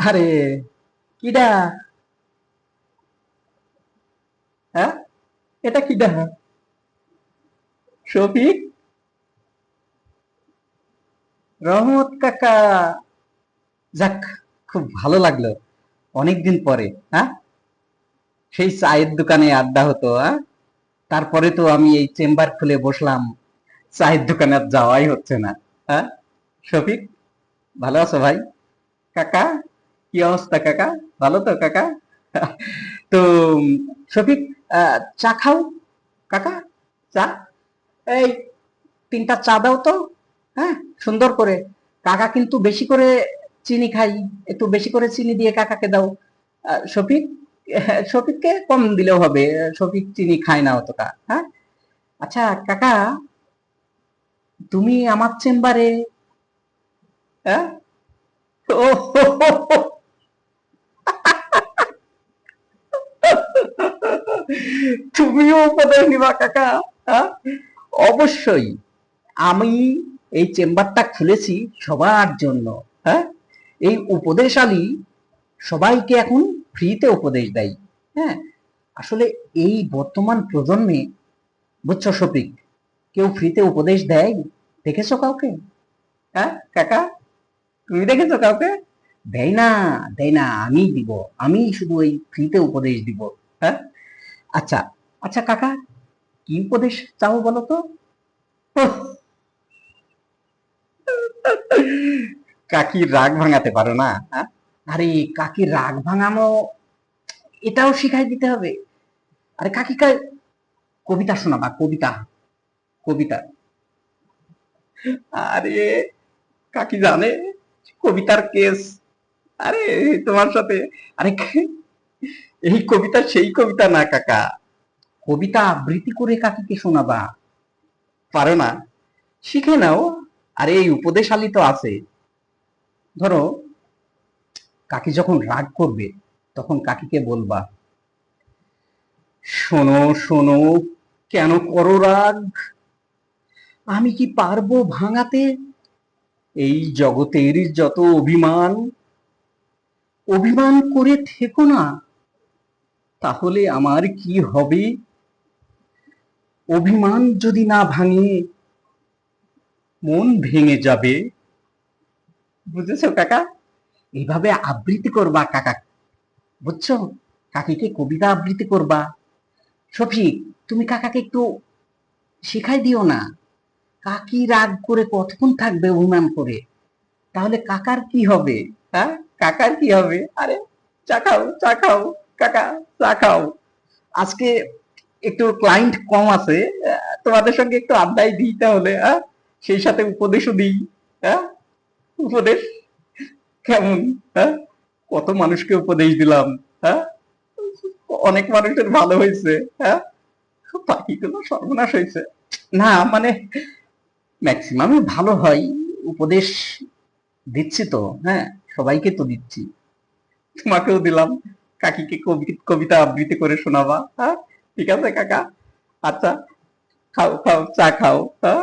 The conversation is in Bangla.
আরে, কিডা? হ্যাঁ? এটা কিডা? শফিক? রহমত কাকা। যাক, খুব ভালো লাগল অনেকদিন পরে হ্যাঁ? সেই চায়ের দোকানে আড্ডা হতো হ্যাঁ? তারপরে তো আমি এই চেম্বার খুলে বসলাম, চায়ের দোকানে আর যাওয়াই হচ্ছে না হ্যাঁ? শফিক, ভালো আছো ভাই? কাকা? কি অবস্থা, কাকা? ভালো তো, কাকা? তো, শফিক চা খাও, কাকা? চা? এই, তিনটা চা দাও তো। হ্যাঁ সুন্দর করে। কাকা কিন্তু বেশি করে চিনি খাই একটু বেশি করে চিনি দিয়ে কাকাকে দাও। শফিক, শফিককে কম দিলেও হবে। শফিক চিনি খায় না অতটা হ্যাঁ? আচ্ছা কাকা, তুমি আমার চেম্বারে হ্যাঁ? ও তুমিও উপদেশ নিবা, কাকা? অবশ্যই। আমি এই চেম্বারটা খুলেছি সবার জন্য হ্যাঁ? এই উপদেশালী সবাইকে এখন ফ্রিতে উপদেশ দেয় হ্যাঁ? আসলে এই বর্তমান প্রজন্মে, বুঝছ শফিক, কেউ ফ্রিতে উপদেশ দেয়? দেখেছ কাউকে? হ্যাঁ কাকা? তুমি দেখেছ কাউকে? দেয় না দেয় না আমি দিব আমি শুধু এই ফ্রিতে উপদেশ দিব হ্যাঁ? আচ্ছা আচ্ছা কাকা, কি উপদেশ চাও বলো তো? কাকি রাগ ভাঙাতে পারো না হ্যাঁ? আরে কাকি রাগ ভাঙানো এটাও শিখাই দিতে হবে। আরে কাকিকা কবিতা শোনাবা কবিতা কবিতা। আরে কাকি জানে কবিতার কেস। আরে তোমার সাথে, আরে এই কবিতা, সেই কবিতা না, কাকা। কবিতা আবৃত্তি করে কাকিকে শোনাবা। পারো না? শিখে নাও। আরে, এই উপদেশালী তো আছে। ধরো, কাকি যখন রাগ করবে, তখন কাকিকে বলবা, শোনো শোনো, কেন করো রাগ? আমি কি পারব ভাঙাতে? এই জগতের যত অভিমান অভিমান করে থেকো না। তাহলে আমার কি হবে? অভিমান যদি না ভাঙে, মন ভেঙে যাবে। বুঝেছ কাকা? এইভাবে আবৃত্তি করবা কাকা। বুঝছ? কাকিকে কবিতা আবৃত্তি করবা। শফিক তুমি কাকাকে একটু শিখাই দিও না। কাকি রাগ করে কতক্ষণ থাকবে অভিমান করে? তাহলে কাকার কি হবে? হ্যাঁ? কাকার কি হবে? আরে, চা খাও চা খাও। কাকা চা খাও। আজকে একটু ক্লায়েন্ট কম আছে তোমাদের সঙ্গে একটু আড্ডাই দিই তাহলে হ্যাঁ সেই সাথে উপদেশও দিই হ্যাঁ উপদেশ কেমন হ্যাঁ কত মানুষকে উপদেশ দিলাম হ্যাঁ অনেক মানুষের ভালো হয়েছে হ্যাঁ বাকিগুলো সর্বনাশ হয়েছে। না মানে ম্যাক্সিমামই ভালো হয়, উপদেশ দিচ্ছি তো হ্যাঁ সবাইকে তো দিচ্ছি। তোমাকেও দিলাম। কাকিকে কবি- কবিতা আবৃত্তি করে শোনাবা হ্যাঁ? ঠিক আছে, কাকা? আচ্ছা খাও খাও, চা খাও হ্যাঁ?